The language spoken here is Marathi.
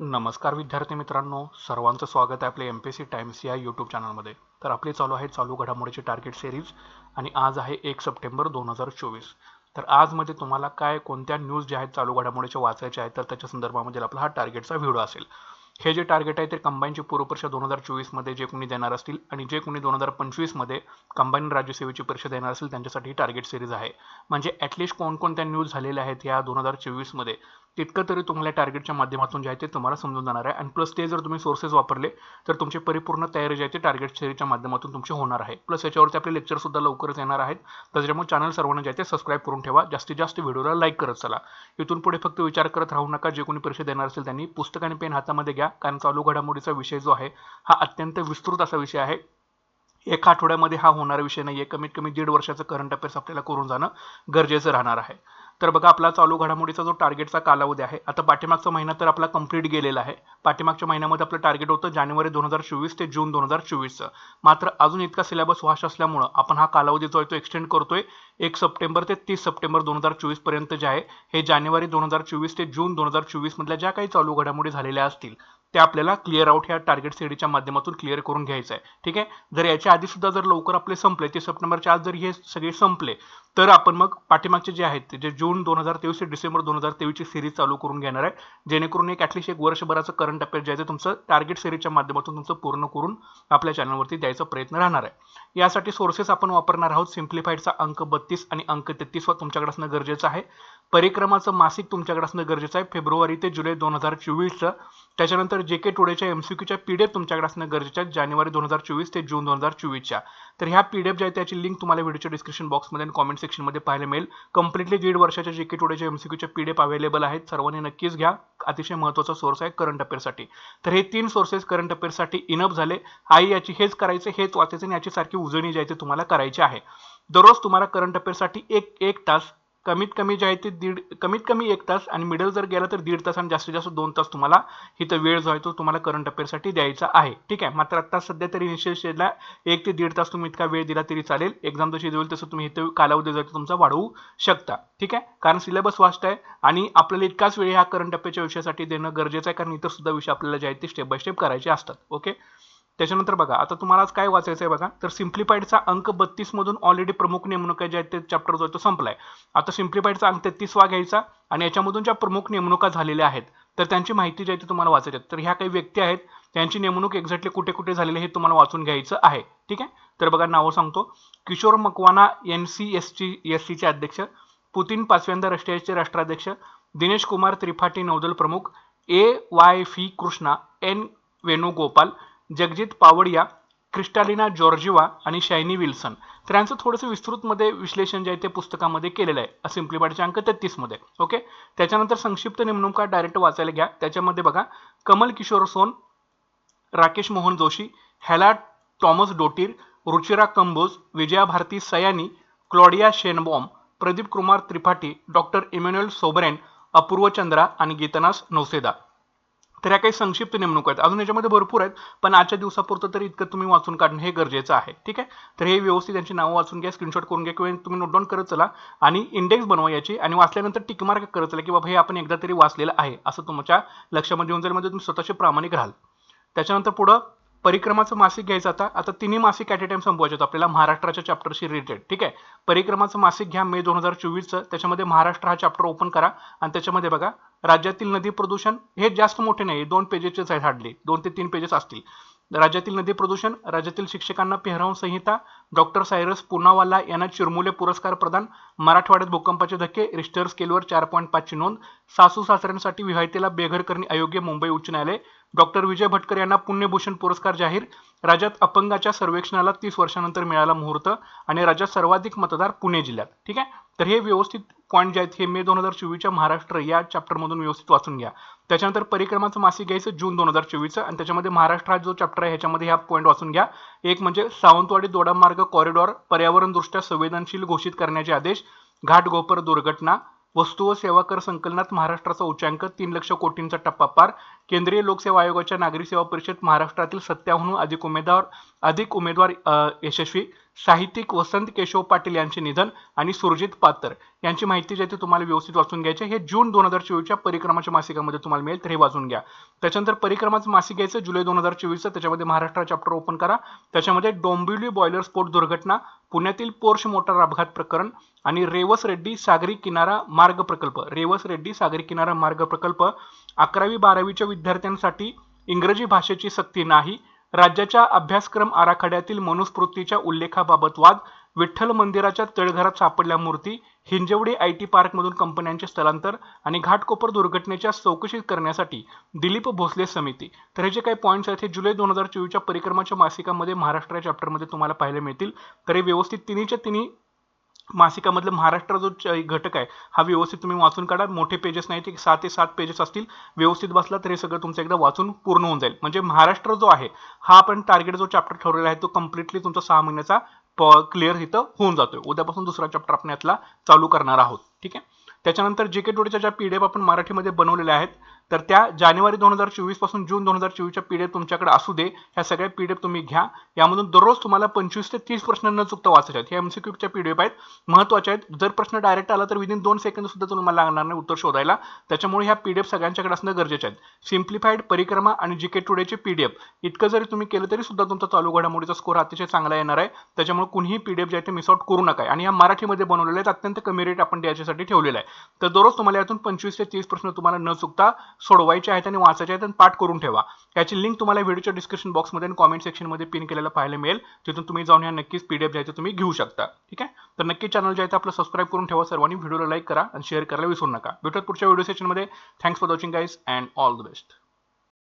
नमस्कार विद्यार्थी मित्रांनो सर्वांचं स्वागत आहे आपले एम पी सी टाइम्स या यूट्यूब चॅनलमध्ये तर आपली चालू आहे चालू घडामोडीची टार्गेट सिरीज आणि आज आहे एक सप्टेंबर दोन हजार चोवीस. तर आजमध्ये तुम्हाला काय कोणत्या न्यूज ज्या आहेत चालू घडामोडीच्या वाचायच्या आहेत तर त्याच्या संदर्भामध्ये आपला हा टार्गेटचा व्हिडिओ असेल. हे जे टार्गेट आहे ते कंबाईनची पूर्वपरीक्षा दोन हजार चोवीसमध्ये जे कोणी देणार असतील आणि जे कोणी दोन हजार पंचवीसमध्ये कंबाईन राज्यसेवेची परीक्षा देणार असतील त्यांच्यासाठी ही टार्गेट सिरीज आहे. म्हणजे ॲटलिस्ट कोणकोणत्या न्यूज झालेल्या आहेत या दोन हजार चोवीसमध्ये तितकं तरी तुम्हाला टार्गेटच्या माध्यमातून जे आहे ते तुम्हाला समजून जाणार आहे. आणि प्लस ते जर तुम्ही सोर्सेस वापरले तर तुमची परिपूर्ण तयारी जी आहे ती टार्गेट थेरीच्या माध्यमातून तुमची होणार आहे. प्लस याच्यावरती आपले लेक्चरसुद्धा लवकरच येणार आहेत. त्याच्यामुळे चॅनल सर्वांना जे आहे ते सबस्क्राईब करून ठेवा. जास्तीत जास्त व्हिडिओला लाईक करत चला. इथून पुढे फक्त विचार करत राहू नका. जे कोणी परीक्षा देणार असेल त्यांनी पुस्तक आणि पेन हातामध्ये घ्या. कारण चालू घडामोडीचा विषय जो आहे हा अत्यंत विस्तृत असा विषय आहे. एका आठवड्यामध्ये हा होणारा विषय नाही आहे कमीत कमी दीड वर्षाचं करंट अफेअर्स आपल्याला करून जाणं गरजेचं राहणार आहे. तर बघा आपला चालू घडामोडीचा जो टार्गेटचा कालावधी आहे आता पाठीमागचा महिना तर आपला कंप्लीट गेलेला आहे. पाठीमागच्या महिन्यामध्ये आपलं टार्गेट होतं जानेवारी दोन हजार चोवीस ते जून दोन हजार चोवीसचं. मात्र अजून इतका सिलेबस वाश असल्यामुळं आपण हा कालावधी जो आहे तो एक्सटेंड करतोय. एक सप्टेंबर ते तीस सप्टेंबर दोन हजार चोवीसपर्यंत जे आहे हे जानेवारी दोन हजार चोवीस ते जून दोन हजार चोवीस मधल्या ज्या काही चालू घडामोडी झालेल्या असतील ते आपल्याला क्लिअर आउट ह्या टार्गेट सीडीच्या माध्यमातून क्लिअर करून घ्यायचं आहे ठीक आहे? जर याच्या आधी सुद्धा जर लवकर आपले संपले ते सप्टेंबरच्या आज जर हे सगळे संपले तर आपण मग पाठीमागचे जे आहेत जे जून दोन हजार तेवीस ते डिसेंबर दोन हजार तेवीसची सिरीज चालू करून घेणार आहे. जेणेकरून एक ॲटलिस्ट एक वर्षभराचं करंट अफेअर जे आहे ते तुमचं टार्गेट सिरीजच्या माध्यमातून तुमचं पूर्ण करून आपल्या चॅनलवरती द्यायचा प्रयत्न राहणार आहे. यासाठी सोर्सेस आपण वापरणार आहोत सिम्प्लिफाईडचा अंक बत्तीस आणि अंक तेहतीस व तुमच्याकडे असणं गरजेचं आहे. परिक्रमाचं मासिक तुमच्याकडे असणं गरजेचं आहे. फेब्रुवारी ते जुलै दोन हजार चोवीसचं. त्याच्यानंतर जे के टुडेच्या एम सी क्यूच्या पी डी एफ तुमच्याकडे असणं गरजेचं आहे. जानेवारी दोन हजार चोवीस ते जून दोन हजार चोवीसच्या. तर ह्या पी डी एफ ज्या आहे त्याची लिंक तुम्हाला व्हिडिओच्या डिस्क्रिप्शन बॉक्समध्ये आणि कॉमेंट सेक्शनमध्ये पाहायला मिळेल. कम्प्लिटली दीड वर्षाच्या जे के टुडेच्या एम सी क्यूच्या पी डी एफ अवेलेबल आहेत. सर्वांनी नक्कीच घ्या. अतिशय महत्त्वाचा सोर्स आहे करंट अफेअरसाठी तर हे तीन सोर्सेस करंट अफेअरसाठी इनअप झाले. आई याची हेच करायचं हेच वाचायचं आणि याची सारखी उजळणी जी आहे ती तुम्हाला करायची आहे. दररोज तुम्हाला करंट अफेअरसाठी एक एक तास कमीत कमी जे आहे ते दीड कमीत कमी एक तास आणि मिडल जर गेला तर दीड तास आणि जास्तीत जास्त दोन तास तुम्हाला इथं वेळ जो आहे तो तुम्हाला करंट अफेअरसाठी द्यायचा आहे. ठीक आहे? मात्र आता सध्या तरी इनिशियल स्टेजला एक ते दीड तास तुम्ही इतका वेळ दिला तरी चालेल. एक्झाम जशी होईल तसं तुम्ही इथं कालावधी जो तुमचा वाढवू शकता. ठीक आहे? कारण सिलेबस वास्ट आहे आणि आपल्याला इतकाच वेळ ह्या करंट अफेअरच्या विषयासाठी देणं गरजेचं आहे. कारण इतर सुद्धा विषय आपल्याला जे आहेत ते स्टेप बाय स्टेप करायचे असतात. ओके त्याच्यानंतर बघा आता तुम्हाला आज काय वाचायचं आहे बघा तर सिम्प्लिफाईडचा अंक बत्तीस मधून ऑलरेडी प्रमुख नेमणुका ज्या आहेत ते चॅप्टर जो आहे तो संपलाय. आता सिम्प्लिफाईडचा अंक तेहतीसवा घ्यायचा आणि याच्यामधून ज्या प्रमुख नेमणुका झालेल्या आहेत तर त्यांची माहिती जी आहे ती तुम्हाला वाचायची तर ह्या काही व्यक्ती आहेत त्यांची नेमणूक एक्झॅक्टली कुठे कुठे झालेली आहे हे तुम्हाला वाचून घ्यायचं आहे. ठीक आहे? तर बघा नावं सांगतो. Kishore Makwana N C S T S सीचे अध्यक्ष. पुतीन पाचव्यांदा रशियाचे राष्ट्राध्यक्ष. दिनेश कुमार त्रिपाठी नौदल प्रमुख. ए Y fee Krishna N Venugopal. Jagjit Pavadia Kristalina Georgieva आणि शायनी विल्सन. तर यांचं थोडंसं विस्तृतमध्ये विश्लेषण जे आहे ते पुस्तकामध्ये केलेलं आहे. सिम्प्लिफाईडच्या अंक तेहतीसमध्ये. ओके? त्याच्यानंतर संक्षिप्त नेमणुका डायरेक्ट वाचायला घ्या. त्याच्यामध्ये बघा Kamal Kishore Sone Rakesh Mohan Joshi Halla Tomasdottir Ruchira Kamboj Vijaya Bharti Sayani Claudia Sheinbaum Pradeep Kumar Tripathi doctor Emmanuel सोबरेन Apurva Chandra आणि गीतनास नौसेदा. तर या काही संक्षिप्त नेमणूक आहेत. अजून याच्यामध्ये भरपूर आहेत पण आजच्या दिवसापुरतं तरी इतकं तुम्ही वाचून काढणं हे गरजेचं आहे. ठीक आहे? तर हे व्यवस्थित त्यांची नावं वाचून घ्या स्क्रीनशॉट करून घ्या किंवा तुम्ही नोट डाऊन करत चला आणि इंडेक्स बनवा याची आणि वाचल्यानंतर टिकमार्क करत चला की बाबा हे आपण एकदा तरी वाचलेलं आहे असं तुमच्या लक्षामध्ये येऊन जाईल. म्हणजे तुम्ही स्वतःचे प्रामाणिक राहाल. त्याच्यानंतर पुढं परिक्रमाचं मासिक घ्यायचं आता. आता तिन्ही मासिक ॲट ए टाइम संपवायचे होतं. आपल्याला महाराष्ट्राच्या चॅप्टरशी रिलेटेड ठीक आहे? परिक्रमाचं मासिक घ्या मे दोन हजार चोवीसचं. त्याच्यामध्ये महाराष्ट्र हा चॅप्टर ओपन करा. आणि त्याच्यामध्ये बघा राज्यातील नदी प्रदूषण हे जास्त मोठे नाही. दोन पेजेसच आहेत हार्डली दोन ते तीन पेजेस असतील. राज्यातील नदी प्रदूषण राज्यातील शिक्षकांना पेहराव संहिता डॉक्टर सायरस पुनावाला यांना चिरमुले पुरस्कार प्रदान मराठवाड्यात भूकंपाचे धक्के रिस्टर स्केलवर चार पॉईंट पाचची नोंद सासू सासऱ्यांसाठी विवाहितेला बेघर करणे अयोग्य मुंबई उच्च न्यायालय डॉक्टर विजय भटकर यांना पुण्यभूषण पुरस्कार जाहीर राज्यात अपंगाच्या सर्वेक्षणाला तीस वर्षानंतर मिळाला मुहूर्त आणि राज्यात सर्वाधिक मतदार पुणे जिल्ह्यात. ठीक आहे? तर हे व्यवस्थित पॉईंट जे आहेत हे मे दोन हजार चोवीसच्या महाराष्ट्र या चॅप्टरमधून व्यवस्थित वाचून घ्या. त्याच्यानंतर परिक्रमाचं मासिक घ्यायचं जून दोन हजार चोवीसचं आणि त्याच्यामध्ये महाराष्ट्र हा जो चॅप्टर आहे ह्याच्यामध्ये ह्या पॉईंट वाचून घ्या. एक म्हणजे सावंतवाडी दोडामार्ग कॉरिडॉर पर्यावरणदृष्ट्या संवेदनशील घोषित करण्याचे आदेश घाटगोपर दुर्घटना वस्तू व सेवा कर संकलनात महाराष्ट्राचा उच्चांक तीन लक्ष कोटींचा टप्पा पार केंद्रीय लोकसेवा आयोगाच्या नागरी सेवा परिषद महाराष्ट्रातील सत्याहून अधिक उमेदवार अधिक उमेदवार यशस्वी साहित्यिक वसंत केशव पाटील यांचे निधन आणि सुरजित पात्र यांची माहिती जे ती तुम्हाला व्यवस्थित वाचून घ्यायची हे जून दोन हजार चोवीसच्या परिक्रमाच्या मासिकामध्ये तुम्हाला मिळेल तर हे वाचून घ्या. त्याच्यानंतर परिक्रमाचं मासिक घ्यायचं जुलै दोन हजार चोवीसचं त्याच्यामध्ये महाराष्ट्र चॅप्टर ओपन करा. त्याच्यामध्ये डोंबिवली बॉयलर स्फोट दुर्घटना पुण्यातील पोर्श मोटार अपघात प्रकरण आणि रेवस रेड्डी सागरी किनारा मार्ग प्रकल्प. रेवस रेड्डी सागरी किनारा मार्ग प्रकल्प अकरावी बारावीच्या विद्यार्थ्यांसाठी इंग्रजी भाषेची सक्ती नाही. राज्याच्या अभ्यासक्रम आराखड्यातील मनुस्मृतीच्या उल्लेखाबाबत वाद विठ्ठल मंदिराच्या तळघरात सापडल्या मूर्ती हिंजवडी आय टी पार्कमधून कंपन्यांचे स्थलांतर आणि घाटकोपर दुर्घटनेच्या चौकशी करण्यासाठी दिलीप भोसले समिती. तर हे जे काही पॉईंट्स आहेत हे जुलै दोन हजार चोवीसच्या परिक्रमाच्या मासिकामध्ये महाराष्ट्र या चॅप्टरमध्ये तुम्हाला पाहायला मिळतील. तर हे व्यवस्थित तिन्हीच्या तिन्ही मासिकामधलं महाराष्ट्र जो च- घटक आहे हा व्यवस्थित तुम्ही वाचून काढा. मोठे पेजेस नाही ते सहा ते सात पेजेस असतील. व्यवस्थित बसला तर हे सगळं तुमचं एकदा वाचून पूर्ण होऊन जाईल. म्हणजे महाराष्ट्र जो आहे हा आपण टार्गेट जो चॅप्टर ठरवलेला आहे तो कम्प्लिटली तुमचा सहा महिन्याचा क्लिअर इथं होऊन जातोय. उद्यापासून दुसरा चॅप्टर आपण यातला चालू करणार आहोत. ठीक आहे? त्याच्यानंतर जे के टोडेच्या ज्या पी डी एफ आपण मराठीमध्ये बनवलेल्या आहेत तर त्या जानेवारी दोन हजार चोवीसपासून जून दोन हजार चोवीसच्या पीडीएफ तुमच्याकडे असू दे ह्या सगळ्या पीडीएफ तुम्ही घ्या. यामधून दररोज तुम्हाला पंचवीस ते तीस प्रश्न न चुकता वाचायचे आहेत. हे एमसीक्यूच्या एफ आहेत महत्त्वाचे आहेत. जर प्रश्न डायरेक्ट आला तर विदिन दोन सेकंद सुद्धा तुम्हाला लागणार नाही उत्तर शोधायला. त्याच्यामुळे ह्या पीडीएफ सगळ्यांच्याकडे असणं गरजेचे आहेत सिम्प्लिफाईड परिक्रमा आणि जी के टुडेचे पीडीएफ इतकं जरी तुम्ही केलं तरी सुद्धा तुमचा चालू घडामोडीचा स्कोर अतिशय चांगला येणार आहे. त्याच्यामुळे कुणीही पीडीएफ जे आहे ते मिस आउट करू नका. आणि या मराठीमध्ये बनवलेले आहेत अत्यंत कमी रेट आपण द्यायच्यासाठी ठेवलेला आहे. तर दररोज तुम्हाला यातून पंचवीस ते तीस प्रश्न तुम्हाला न चुकता सोडवायचे आहेत आणि वाचायचे आहेत आणि पाठ करून ठेवा. याची लिंक तुम्हाला व्हिडिओच्या डिस्क्रिप्शन बॉक्समध्ये आणि कॉमेंट सेक्शनमध्ये पिन केलेला पाहायला मिळेल. तिथून तुम्ही जाऊन या नक्कीच पीडीएफ जे आहे ते तुम्ही घेऊ शकता. ठीक आहे? तर नक्की चॅनल जे आहे ते आपलं सबस्क्राईब करून ठेवा सर्वांनी. व्हिडिओला लाईक करा आणि शेअर करायला विसरू नका. भेटत पुढच्या व्हिडिओ सेशनमध्ये thanks for watching guys and all the best